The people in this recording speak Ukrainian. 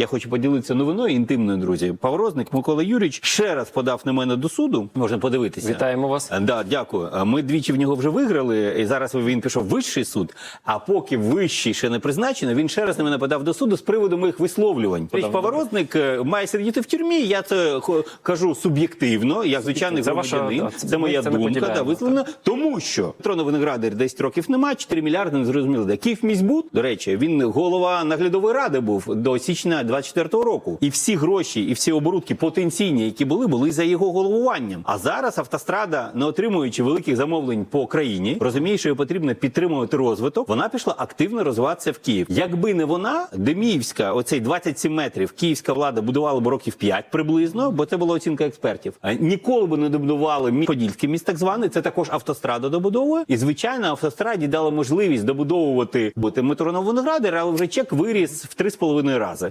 Я хочу поділитися новиною інтимною, друзі. Паврозник Микола Юрійович ще раз подав на мене до суду. Можна подивитися. Вітаємо вас. Е, Да, дякую. Е, Ми двічі в нього вже виграли, і зараз він пішов в вищий суд. А поки вищий ще не призначено, він ще раз на мене подав до суду з приводу моїх висловлювань. Подав. Поворотник е, має сидіти в тюрмі. Я це кажу суб'єктивно. Я звичайний Це громадянин. да, це Це моя це думка. Да, висловлена. Тому що Петро Виноградар 10 років нема, 4 мільярди не зрозуміло. Де Київміськбуд, до речі, він голова наглядової ради був до січня 24-го року. І всі гроші, і всі оборудки потенційні, які були, були за його головуванням. А зараз автострада, не отримуючи великих замовлень по країні, розуміє, що потрібно підтримувати розвиток. Вона пішла активно розвиватися в Київ. Якби не вона, Деміївська, оцей 27 метрів, київська влада будувала б років 5 приблизно, бо це була оцінка експертів. Ніколи би не добудували мі- Подільський міст, так званий. Це також автострада добудовує. І звичайно, автостраді дали можливість добудовувати бути метро на Виноградар, але вже чек виріс в 3,5 рази.